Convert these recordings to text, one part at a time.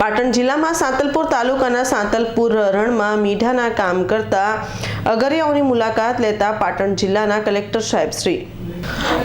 પાટણ જિલ્લામાં સાંતલપુર તાલુકાના સાંતલપુર રણમાં મીઠાના કામ કરતા અગરિયાઓની મુલાકાત લેતા પાટણ જિલ્લાના કલેક્ટર સાહેબ શ્રી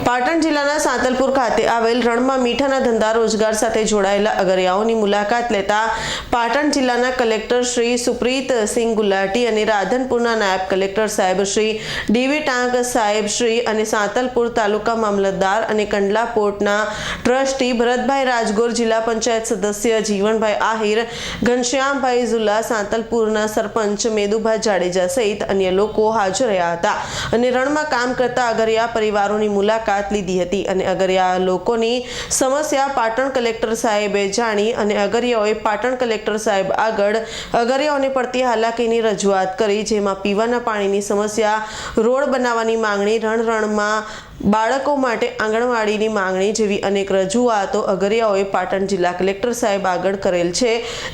પાટણ જિલ્લાના સાંતલપુર ખાતે આવેલ રણમાં મીઠાના ધંધા રોજગાર સાથે જોડાયેલા અગરિયાઓની મુલાકાત લેતા પાટણ જિલ્લાના કલેક્ટર શ્રી સુપ્રીત સિંહ ગુલાટી અને રાધનપુરના નાયબ કલેક્ટર સાહેબ શ્રી ડીવી ટાંક સાહેબ શ્રી અને સાંતલપુર તાલુકા મામલતદાર અને કંડલા પોર્ટના ટ્રસ્ટી ભરતભાઈ રાજગોર, જિલ્લા પંચાયત સદસ્ય જીવનભાઈ આહિર, ઘનશ્યામભાઈ ઝુલા, સાંતલપુરના સરપંચ મેદુભાઈ જાડેજા સહિત અન્ય લોકો હાજર રહ્યા હતા અને રણમાં કામ કરતા અગરિયા પરિવારોની મુલાકાત લીધી હતી અને અગરિયા લોકોની સમસ્યા પાટણ કલેક્ટર સાહેબે જાણી અને અગરિયાઓએ પાટણ કલેક્ટર સાહેબ આગળ અગરિયાઓને પડતી હાલાકીની રજૂઆત કરી, જેમાં પીવાના પાણીની સમસ્યા, રોડ બનાવવાની માંગણી રણ રણમાં બાળકો માટે આંગણવાડીની માંગણી જેવી અનેક રજૂઆતો અગરિયાઓએ પાટણ જિલ્લા કલેક્ટર સાહેબ આગળ કરેલ છે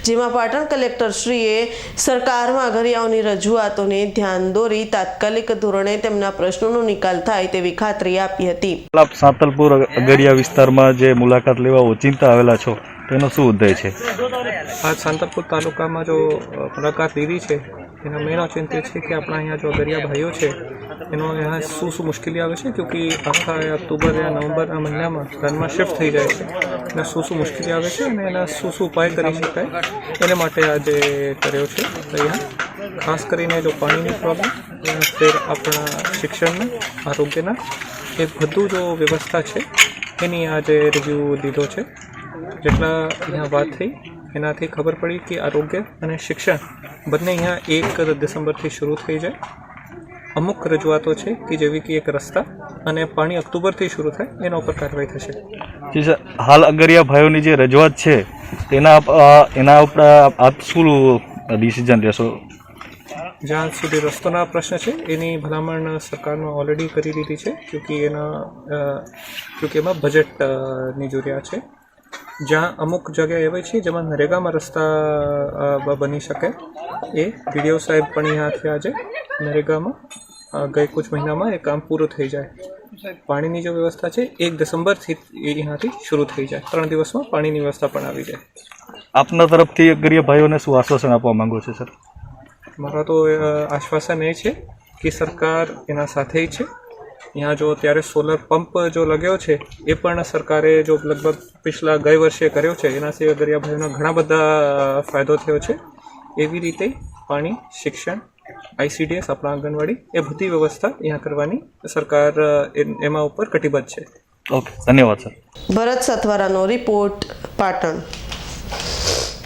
જેમાં પાટણ કલેક્ટર શ્રીએ સરકારમાં અગરિયાઓની રજૂઆતોને ધ્યાન દોરી તાત્કાલિક ધોરણે તેમના પ્રશ્નોનો નિકાલ થાય તેવી ખાતરી આપી હતી. સાતલપુર અગરિયા અગડિયા વિસ્તારમાં જે મુલાકાત લેવા ઓચિંતા આવેલા છો તેનો શું ઉદ્દેશ છે? આજ સાંતલપુર તાલુકામાં જો મુલાકાત લીધી છે એનો મેન ઓચિંત્ય છે કે આપણા અહીંયા જો અગરિયા ભાઈઓ છે એનો અહીંયા શું શું મુશ્કેલી આવે છે? ક્યોંકિ આખા ઓક્ટોબર યા આ મહિનામાં ધનમાં શિફ્ટ થઈ જાય છે. અને શું શું મુશ્કેલી આવે છે અને એના શું શું ઉપાય કરી શકાય? એને માટે આજે કર્યો છે અહીંયા ખાસ કરીને જો પાણીની પ્રોબ્લેમ ફેર આપણા શિક્ષણના, આરોગ્યના, એ બધું જો વ્યવસ્થા છે, એની આજે રિવ્યૂ લીધો છે. જેટલા અહીંયા વાત થઈ, એનાથી ખબર પડી કે આરોગ્ય અને શિક્ષણ બંને અહીંયા એક ડિસેમ્બરથી શરૂ થઈ જાય. અમુક રજૂઆતો છે કે જેવી કે એક રસ્તા અને પાણી ઓક્ટોબરથી શરૂ થાય એના ઉપર કાર્યવાહી થશે. જી સર હાલ અગરિયા ભાઈઓની જે રજૂઆત છે તેના એના ઉપર આપ શું ડિસિઝન લેશો? જ્યાં સુધી રસ્તોના પ્રશ્ન છે એની ભલામણ સરકારમાં ઓલરેડી કરી દીધી છે ક્યોંકિ એના અ, એમાં બજેટની જરૂરિયાત છે. જ્યાં અમુક જગ્યા એવી છે જેમાં નરેગામાં રસ્તા બની શકે. એ વીડિયો સાહેબ પણ અહીંયાથી આજે નરેગામાં. ગઈ કુછ મહિનામાં એ કામ પૂરું થઈ જાય. પાણીની જે વ્યવસ્થા છે એક ડિસેમ્બરથી અહીંયાથી શરૂ થઈ જાય. ત્રણ દિવસમાં પાણીની વ્યવસ્થા પણ આવી જાય. આપના તરફથી ગરીબ ભાઈઓને શું આશ્વાસન આપવા માંગો છો સર? મારા તો આશ્વાસન એ છે કે સરકાર એના સાથે છે. અહીંયા જો ત્યારે સોલર પંપ જો લગ્યો છે એ પણ સરકારે જો લગભગ પિછલા ગઈ વર્ષે કર્યો છે. એના સિવાય દરિયાભાઈનો ઘણા બધા ફાયદો થયો છે. એવી રીતે પાણી શિક્ષણ આઈસીડીએસ આપણા આંગણવાડી એ બધી વ્યવસ્થા અહીંયા કરવાની સરકાર એમાં ઉપર કટિબદ્ધ છે. ઓકે ધન્યવાદ સર. ભરત સથવારાનો રિપોર્ટ પાટણ.